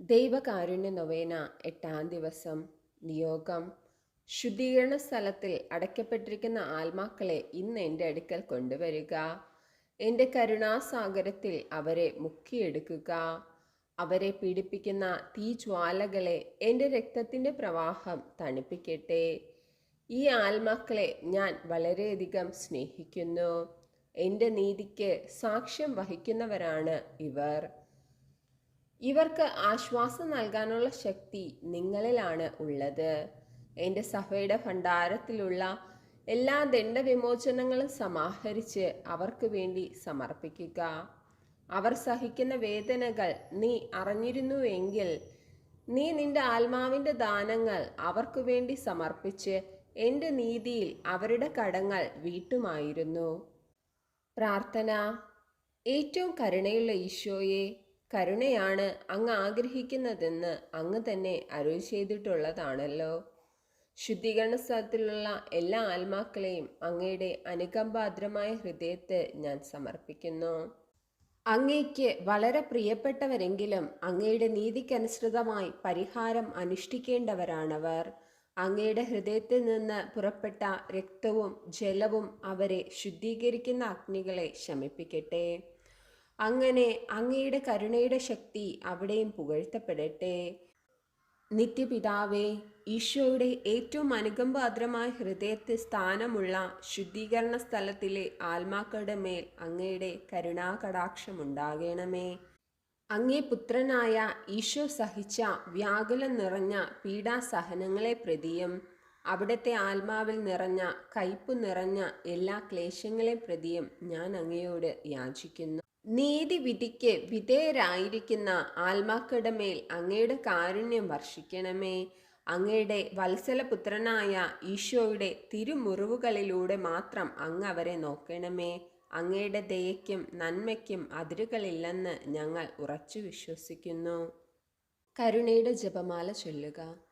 ദൈവകാരുണ്യ നൊവേന എട്ടാം ദിവസം നിയോഗം. ശുദ്ധീകരണ സ്ഥലത്തിൽ അടയ്ക്കപ്പെട്ടിരിക്കുന്ന ആത്മാക്കളെ ഇന്ന് എന്റെ അടുക്കൽ കൊണ്ടുവരിക. എന്റെ കരുണാസാഗരത്തിൽ അവരെ മുക്കിയെടുക്കുക. അവരെ പീഡിപ്പിക്കുന്ന തീജ്വാലകളെ എന്റെ രക്തത്തിന്റെ പ്രവാഹം തണുപ്പിക്കട്ടെ. ഈ ആത്മാക്കളെ ഞാൻ വളരെയധികം സ്നേഹിക്കുന്നു. എന്റെ നീതിക്ക് സാക്ഷ്യം വഹിക്കുന്നവരാണ് ഇവർ. ഇവർക്ക് ആശ്വാസം നൽകാനുള്ള ശക്തി നിങ്ങളിലാണ് ഉള്ളത്. എന്റെ സഭയുടെ ഭണ്ഡാരത്തിലുള്ള എല്ലാ ദണ്ഡവിമോചനങ്ങളും സമാഹരിച്ച് അവർക്ക് വേണ്ടി സമർപ്പിക്കുക. അവർ സഹിക്കുന്ന വേദനകൾ നീ അറിഞ്ഞിരുന്നുവെങ്കിൽ നീ നിന്റെ ആത്മാവിന്റെ ദാനങ്ങൾ അവർക്ക് വേണ്ടി സമർപ്പിച്ച് എന്റെ നീതിയിൽ അവരുടെ കടങ്ങൾ വീട്ടുമായിരുന്നു. പ്രാർത്ഥന. ഏറ്റവും കരുണയുള്ള ഈശോയെ കരുണയാണ് അങ്ങ് ആഗ്രഹിക്കുന്നതെന്ന് അങ്ങ് തന്നെ അരുൾ ചെയ്തിട്ടുള്ളതാണല്ലോ. ശുദ്ധീകരണ സ്ഥലത്തിലുള്ള എല്ലാ ആത്മാക്കളെയും അങ്ങയുടെ അനുകമ്പാദ്രമായ ഹൃദയത്തെ ഞാൻ സമർപ്പിക്കുന്നു. അങ്ങയ്ക്ക് വളരെ പ്രിയപ്പെട്ടവരെങ്കിലും അങ്ങയുടെ നീതിക്കനുസൃതമായി പരിഹാരം അനുഷ്ഠിക്കേണ്ടവരാണവർ. അങ്ങയുടെ ഹൃദയത്തിൽ നിന്ന് പുറപ്പെട്ട രക്തവും ജലവും അവരെ ശുദ്ധീകരിക്കുന്ന അഗ്നികളെ ശമിപ്പിക്കട്ടെ. അങ്ങനെ അങ്ങയുടെ കരുണയുടെ ശക്തി അവിടെയും പുകഴ്ത്തപ്പെടട്ടെ. നിത്യപിതാവേ ഈശോയുടെ ഏറ്റവും അനുകമ്പാദ്രമായ ഹൃദയത്തിൽ സ്ഥാനമുള്ള ശുദ്ധീകരണ സ്ഥലത്തിലെ ആത്മാക്കളുടെ മേൽ അങ്ങയുടെ കരുണാകടാക്ഷമുണ്ടാകണമേ അങ്ങേ പുത്രനായ ഈശോ സഹിച്ച വ്യാകുലം നിറഞ്ഞ പീഡാസഹനങ്ങളെ പ്രതിയും അവിടുത്തെ ആത്മാവിൽ നിറഞ്ഞ കയ്പു നിറഞ്ഞ എല്ലാ ക്ലേശങ്ങളെ പ്രതിയും ഞാൻ അങ്ങയോട് യാചിക്കുന്നു. നീതിവിധിക്ക് വിധേയരായിരിക്കുന്ന ആത്മാക്കളുടെ മേൽ അങ്ങയുടെ കാരുണ്യം വർഷിക്കണമേ. അങ്ങയുടെ വത്സലപുത്രനായ ഈശോയുടെ തിരുമുറിവുകളിലൂടെ മാത്രം അങ്ങ് അവരെ നോക്കണമേ. അങ്ങയുടെ ദയയ്ക്കും നന്മയ്ക്കും അതിരുകളില്ലെന്ന് ഞങ്ങൾ ഉറച്ചു വിശ്വസിക്കുന്നു. കരുണയുടെ ജപമാല ചൊല്ലുക.